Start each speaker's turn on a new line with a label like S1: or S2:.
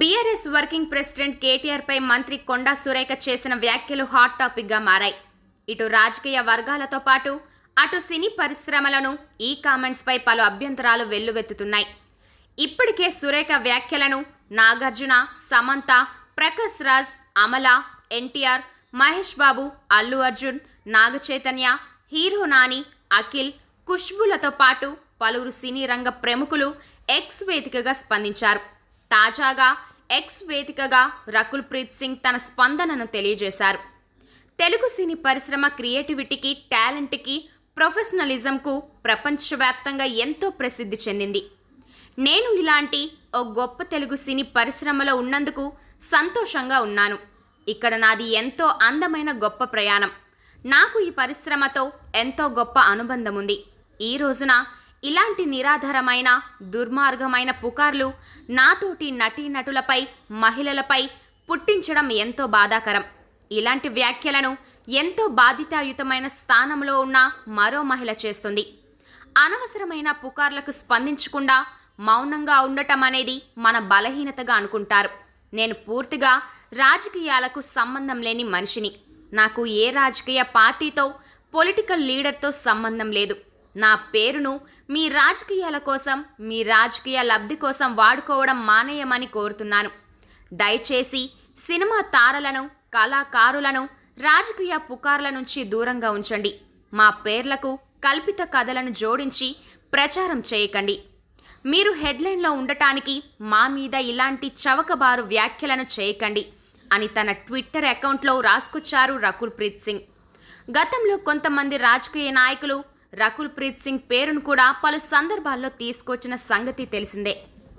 S1: BRS working president KTR పై మంత్రి కొండా సురేఖ చేసిన వ్యాఖ్యలు హాట్ టాపిక్గా మారాయి. ఇటు రాజకీయ వర్గాలతో పాటు అటు సినీ పరిశ్రమలను ఈ కామెంట్స్ పై పలు అభ్యంతరాలు వెల్లువెత్తుతున్నాయి. ఇప్పటికే సురేఖ వ్యాఖ్యలను నాగార్జున సమంత ప్రకాష్ రాజ్ అమల ఎన్టీఆర్ మహేష్ బాబు అల్లు అర్జున్ నాగచైతన్య హీరో నాని అఖిల్ ఖుష్బులతో పాటు పలువురు సినీ రంగ ప్రముఖులు ఎక్స్ వేదికగా స్పందించారు. తాజాగా ఎక్స్ వేదికగా రకుల్ ప్రీత్ సింగ్ తన స్పందనను తెలియజేశారు. తెలుగు సినీ పరిశ్రమ క్రియేటివిటీకి టాలెంట్కి ప్రొఫెషనలిజంకు ప్రపంచవ్యాప్తంగా ఎంతో ప్రసిద్ధి చెందింది. నేను ఇలాంటి ఓ గొప్ప తెలుగు సినీ పరిశ్రమలో ఉన్నందుకు సంతోషంగా ఉన్నాను. ఇక్కడ నాది ఎంతో అందమైన గొప్ప ప్రయాణం. నాకు ఈ పరిశ్రమతో ఎంతో గొప్ప అనుబంధం ఉంది ఈ రోజున ఇలాంటి నిరాధారమైన దుర్మార్గమైన పుకార్లు నాతోటి నటీనటులపై మహిళలపై పుట్టించడం ఎంతో బాధాకరం. ఇలాంటి వ్యాఖ్యలను ఎంతో బాధితాయుతమైన స్థానంలో ఉన్న మరో మహిళ చేస్తుంది. అనవసరమైన పుకార్లకు స్పందించకుండా మౌనంగా ఉండటం అనేది మన బలహీనతగా అనుకుంటారు. నేను పూర్తిగా రాజకీయాలకు సంబంధం లేని మనిషిని. నాకు ఏ రాజకీయ పార్టీతో పొలిటికల్ లీడర్తో సంబంధం లేదు. నా పేరును మీ రాజకీయాల కోసం మీ రాజకీయ లబ్ధి కోసం వాడుకోవడం మానేయమని కోరుతున్నాను. దయచేసి సినిమా తారలను కళాకారులను రాజకీయ పుకార్ల నుంచి దూరంగా ఉంచండి. మా పేర్లకు కల్పిత కథలను జోడించి ప్రచారం చేయకండి. మీరు హెడ్లైన్లో ఉండటానికి మా మీద ఇలాంటి చవకబారు వ్యాఖ్యలను చేయకండి అని తన ట్విట్టర్ అకౌంట్లో రాసుకొచ్చారు రకుల్ ప్రీత్ సింగ్. గతంలో కొంతమంది రాజకీయ నాయకులు రకుల్ ప్రీత్ సింగ్ పేరును కూడా పలు సందర్భాల్లో తీసుకొచ్చిన సంగతి తెలిసిందే.